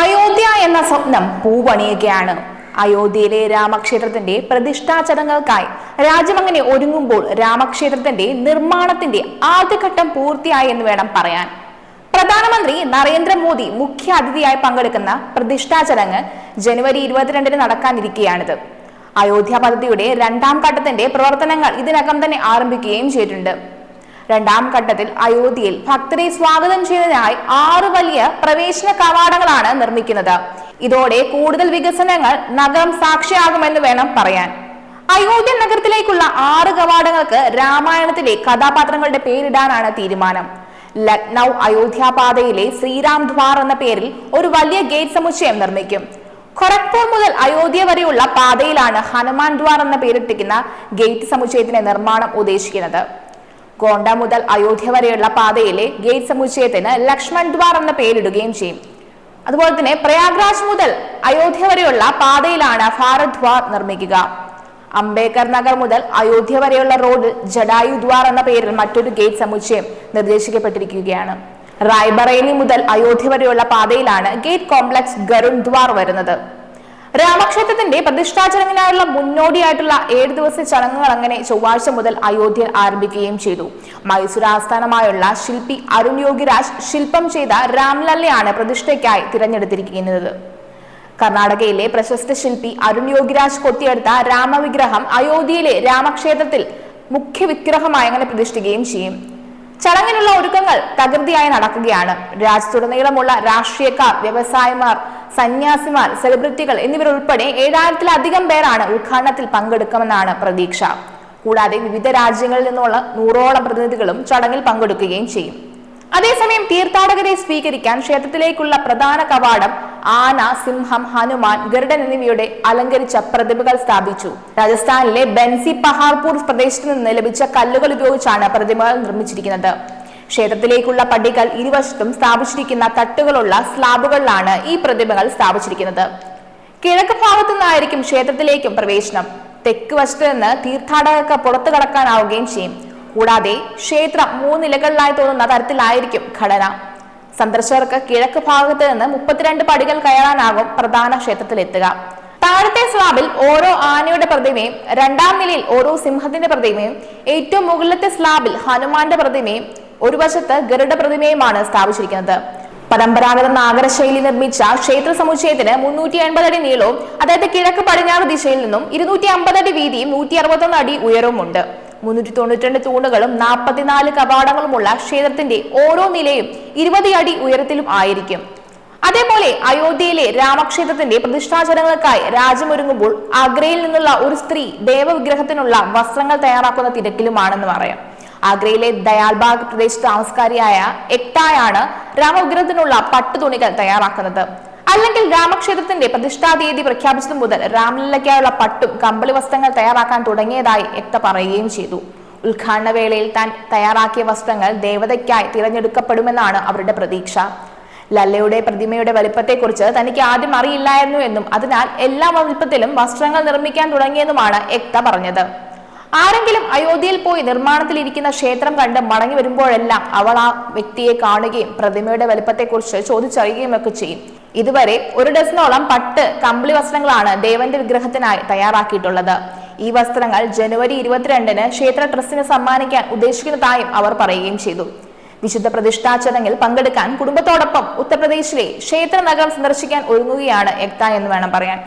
അയോധ്യ എന്ന സ്വപ്നം പൂവണിയുകയാണ്. അയോധ്യയിലെ രാമക്ഷേത്രത്തിന്റെ പ്രതിഷ്ഠാ ചടങ്ങുകൾക്കായി രാജ്യമങ്ങനെ ഒരുങ്ങുമ്പോൾ രാമക്ഷേത്രത്തിന്റെ നിർമ്മാണത്തിന്റെ ആദ്യഘട്ടം പൂർത്തിയായി എന്ന് വേണം പറയാൻ. പ്രധാനമന്ത്രി നരേന്ദ്രമോദി മുഖ്യ അതിഥിയായി പങ്കെടുക്കുന്ന പ്രതിഷ്ഠാ ചടങ്ങ് ജനുവരി ഇരുപത്തിരണ്ടിന് നടക്കാനിരിക്കുകയാണിത് അയോധ്യ പദ്ധതിയുടെ രണ്ടാം ഘട്ടത്തിന്റെ പ്രവർത്തനങ്ങൾ ഇതിനകം തന്നെ ആരംഭിക്കുകയും ചെയ്തിട്ടുണ്ട്. രണ്ടാം ഘട്ടത്തിൽ അയോധ്യയിൽ ഭക്തരെ സ്വാഗതം ചെയ്യുന്നതിനായി ആറ് വലിയ പ്രവേശന കവാടങ്ങളാണ് നിർമ്മിക്കുന്നത്. ഇതോടെ കൂടുതൽ വികസനങ്ങൾ നഗരം സാക്ഷിയാകുമെന്ന് വേണം പറയാൻ. അയോധ്യ നഗരത്തിലേക്കുള്ള ആറ് കവാടങ്ങൾക്ക് രാമായണത്തിലെ കഥാപാത്രങ്ങളുടെ പേരിടാനാണ് തീരുമാനം. ലക്നൗ അയോധ്യ പാതയിലെ ശ്രീരാം ദ്വാർ എന്ന പേരിൽ ഒരു വലിയ ഗേറ്റ് സമുച്ചയം നിർമ്മിക്കും. ഖൊരഗ്പൂർ മുതൽ അയോധ്യ വരെയുള്ള പാതയിലാണ് ഹനുമാൻ ദ്വാർ എന്ന പേരിട്ടിരിക്കുന്ന ഗേറ്റ് സമുച്ചയത്തിന്റെ നിർമ്മാണം ഉദ്ദേശിക്കുന്നത്. ഗോണ്ട മുതൽ അയോധ്യ വരെയുള്ള പാതയിലെ ഗേറ്റ് സമുച്ചയത്തിന് ലക്ഷ്മൺ ദ്വാർ എന്ന പേരിടുകയും ചെയ്യും. അതുപോലെ തന്നെ പ്രയാഗ്രാജ് മുതൽ അയോധ്യ വരെയുള്ള പാതയിലാണ് ഭാരത് ദ്വാർ നിർമ്മിക്കുക. അംബേദ്കർ നഗർ മുതൽ അയോധ്യ വരെയുള്ള റോഡിൽ ജഡായു ദ്വാർ എന്ന പേരിൽ മറ്റൊരു ഗേറ്റ് സമുച്ചയം നിർദ്ദേശിക്കപ്പെട്ടിരിക്കുകയാണ്. റായ്ബറേനി മുതൽ അയോധ്യ വരെയുള്ള പാതയിലാണ് ഗേറ്റ് കോംപ്ലക്സ് ഗരുൺ ദ്വാർ വരുന്നത്. രാമക്ഷേത്രത്തിന്റെ പ്രതിഷ്ഠാ ചടങ്ങിനായുള്ള മുന്നോടിയായിട്ടുള്ള ഏഴ് ദിവസ ചടങ്ങുകൾ അങ്ങനെ ചൊവ്വാഴ്ച മുതൽ അയോധ്യയിൽ ആരംഭിക്കുകയും ചെയ്തു. മൈസൂർ ആസ്ഥാനമായുള്ള ശില്പി അരുൺ യോഗിരാജ് ശില്പം ചെയ്ത രാംലല്ലയാണ് പ്രതിഷ്ഠയ്ക്കായി തിരഞ്ഞെടുത്തിരിക്കുന്നത്. കർണാടകയിലെ പ്രശസ്ത ശില്പി അരുൺ യോഗിരാജ് കൊത്തിയെടുത്ത രാമവിഗ്രഹം അയോധ്യയിലെ രാമക്ഷേത്രത്തിൽ മുഖ്യ വിഗ്രഹമായി അങ്ങനെ പ്രതിഷ്ഠിക്കുകയും ചെയ്യും. ചടങ്ങിനുള്ള ഒരുക്കങ്ങൾ തകൃതിയായി നടക്കുകയാണ്. രാജ്യത്തുടനീളമുള്ള രാഷ്ട്രീയക്കാർ വ്യവസായിമാർ സന്യാസിമാർ സെലിബ്രിറ്റികൾ എന്നിവരുൾപ്പെടെ ഏഴായിരത്തിലധികം പേരാണ് ഉദ്ഘാടനത്തിൽ പങ്കെടുക്കുമെന്നാണ് പ്രതീക്ഷ. കൂടാതെ വിവിധ രാജ്യങ്ങളിൽ നിന്നുള്ള നൂറോളം പ്രതിനിധികളും ചടങ്ങിൽ പങ്കെടുക്കുകയും ചെയ്യും. അതേസമയം തീർത്ഥാടകരെ സ്വീകരിക്കാൻ ക്ഷേത്രത്തിലേക്കുള്ള പ്രധാന കവാടം ആന സിംഹം ഹനുമാൻ ഗരുഡൻ എന്നിവയുടെ അലങ്കരിച്ച പ്രതിമകൾ സ്ഥാപിച്ചു. രാജസ്ഥാനിലെ ബെൻസി പഹാർപൂർ പ്രദേശത്ത് നിന്ന് ലഭിച്ച കല്ലുകൾ ഉപയോഗിച്ചാണ് പ്രതിമകൾ നിർമ്മിച്ചിരിക്കുന്നത്. ക്ഷേത്രത്തിലേക്കുള്ള പടികൾ ഇരുവശത്തും സ്ഥാപിച്ചിരിക്കുന്ന തട്ടുകളുള്ള സ്ലാബുകളിലാണ് ഈ പ്രതിമകൾ സ്ഥാപിച്ചിരിക്കുന്നത്. കിഴക്ക് ഭാഗത്തു നിന്നായിരിക്കും ക്ഷേത്രത്തിലേക്കും പ്രവേശനം. തെക്ക് വശത്ത് നിന്ന് തീർത്ഥാടകർക്ക് പുറത്തു കടക്കാനാവുകയും ചെയ്യും. കൂടാതെ ക്ഷേത്രം മൂന്നിലകളിലായി തോന്നുന്ന തരത്തിലായിരിക്കും ഘടന. സന്ദർശകർക്ക് കിഴക്ക് ഭാഗത്ത് നിന്ന് മുപ്പത്തിരണ്ട് പടികൾ കയറാനാകും പ്രധാന ക്ഷേത്രത്തിലെത്തുക. താഴത്തെ സ്ലാബിൽ ഓരോ ആനയുടെ പ്രതിമയും രണ്ടാം നിലയിൽ ഓരോ സിംഹത്തിന്റെ പ്രതിമയും ഏറ്റവും മുകളിലത്തെ സ്ലാബിൽ ഹനുമാന്റെ പ്രതിമയും ഒരു വശത്ത് ഗരുഡ പ്രതിമയുമാണ് സ്ഥാപിച്ചിരിക്കുന്നത്. പരമ്പരാഗത നാഗരശൈലി നിർമ്മിച്ച ക്ഷേത്ര സമുച്ചയത്തിന് മുന്നൂറ്റി എൺപത് അടി നീളവും അതായത് കിഴക്ക് പടിഞ്ഞാറ് ദിശയിൽ നിന്നും ഇരുന്നൂറ്റി അമ്പത് അടി വീതിയും നൂറ്റി അറുപത്തൊന്ന് അടി ഉയരവും ഉണ്ട് മുന്നൂറ്റി തൊണ്ണൂറ്റിരണ്ട് തൂണുകളും നാൽപ്പത്തിനാല് കവാടങ്ങളുമുള്ള ക്ഷേത്രത്തിന്റെ ഓരോ നിലയും ഇരുപത് അടി ഉയരത്തിലും ആയിരിക്കും. അതേപോലെ അയോധ്യയിലെ രാമക്ഷേത്രത്തിന്റെ പ്രതിഷ്ഠാചരണങ്ങൾക്കായി രാജ്യമൊരുങ്ങുമ്പോൾ ആഗ്രയിൽ നിന്നുള്ള ഒരു സ്ത്രീ ദേവവിഗ്രഹത്തിനുള്ള വസ്ത്രങ്ങൾ തയ്യാറാക്കുന്ന തിരക്കിലുമാണെന്ന് പറയാം. ആഗ്രയിലെ ദയാൽബാഗ് പ്രദേശത്ത് താമസക്കാരിയായ എക്തായാണ് രാമവിഗ്രഹത്തിനുള്ള പട്ടുതുണികൾ തയ്യാറാക്കുന്നത്. അല്ലെങ്കിൽ രാമക്ഷേത്രത്തിന്റെ പ്രതിഷ്ഠാ തീയതി പ്രഖ്യാപിച്ചതു മുതൽ രാംലീലയ്ക്കായുള്ള പട്ടും കമ്പിളി വസ്ത്രങ്ങൾ തയ്യാറാക്കാൻ തുടങ്ങിയതായി എക്ത പറയുകയും ചെയ്തു. ഉദ്ഘാടന വേളയിൽ താൻ തയ്യാറാക്കിയ വസ്ത്രങ്ങൾ ദേവതയ്ക്കായി തിരഞ്ഞെടുക്കപ്പെടുമെന്നാണ് അവരുടെ പ്രതീക്ഷ. ലല്ലയുടെ പ്രതിമയുടെ വലിപ്പത്തെക്കുറിച്ച് തനിക്ക് ആദ്യം അറിയില്ലായിരുന്നു എന്നും അതിനാൽ എല്ലാ വലിപ്പത്തിലും വസ്ത്രങ്ങൾ നിർമ്മിക്കാൻ തുടങ്ങിയെന്നുമാണ് എക്ത പറഞ്ഞത്. ആരെങ്കിലും അയോധ്യയിൽ പോയി നിർമ്മാണത്തിലിരിക്കുന്ന ക്ഷേത്രം കണ്ട് മടങ്ങി വരുമ്പോഴെല്ലാം അവൾ ആ വ്യക്തിയെ കാണുകയും പ്രതിമയുടെ വലിപ്പത്തെക്കുറിച്ച് ചോദിച്ചറിയുകയും ഒക്കെ ചെയ്യും. ഇതുവരെ ഒരു ഡസനോളം പട്ട് കമ്പിളി വസ്ത്രങ്ങളാണ് ദേവന്റെ വിഗ്രഹത്തിനായി തയ്യാറാക്കിയിട്ടുള്ളത്. ഈ വസ്ത്രങ്ങൾ ജനുവരി ഇരുപത്തിരണ്ടിന് ക്ഷേത്ര ട്രസ്റ്റിന് സമ്മാനിക്കാൻ ഉദ്ദേശിക്കുന്നതായും അവർ പറയുകയും ചെയ്തു. വിശുദ്ധ പ്രതിഷ്ഠാ ചടങ്ങിൽ പങ്കെടുക്കാൻ കുടുംബത്തോടൊപ്പം ഉത്തർപ്രദേശിലെ ക്ഷേത്ര നഗരം സന്ദർശിക്കാൻ ഒരുങ്ങുകയാണ് എക്ത എന്ന് വേണം പറയാൻ.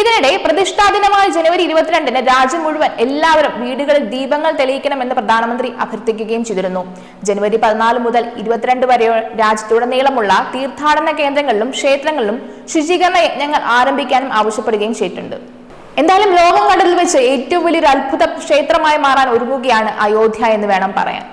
ഇതിനിടെ പ്രതിഷ്ഠാ ദിനമായ ജനുവരി ഇരുപത്തിരണ്ടിന് രാജ്യം മുഴുവൻ എല്ലാവരും വീടുകളിൽ ദീപങ്ങൾ തെളിയിക്കണമെന്ന് പ്രധാനമന്ത്രി അഭ്യർത്ഥിക്കുകയും ചെയ്തിരുന്നു. ജനുവരി പതിനാല് മുതൽ ഇരുപത്തിരണ്ട് വരെ രാജ്യത്തുടനീളമുള്ള തീർത്ഥാടന കേന്ദ്രങ്ങളിലും ക്ഷേത്രങ്ങളിലും ശുചീകരണ യജ്ഞങ്ങൾ ആരംഭിക്കാനും ആവശ്യപ്പെടുകയും ചെയ്തിട്ടുണ്ട്. എന്തായാലും ലോകം കണ്ടതിൽ വെച്ച് ഏറ്റവും വലിയൊരു അത്ഭുത ക്ഷേത്രമായി മാറാൻ ഒരുങ്ങുകയാണ് അയോധ്യ എന്ന് വേണം പറയാൻ.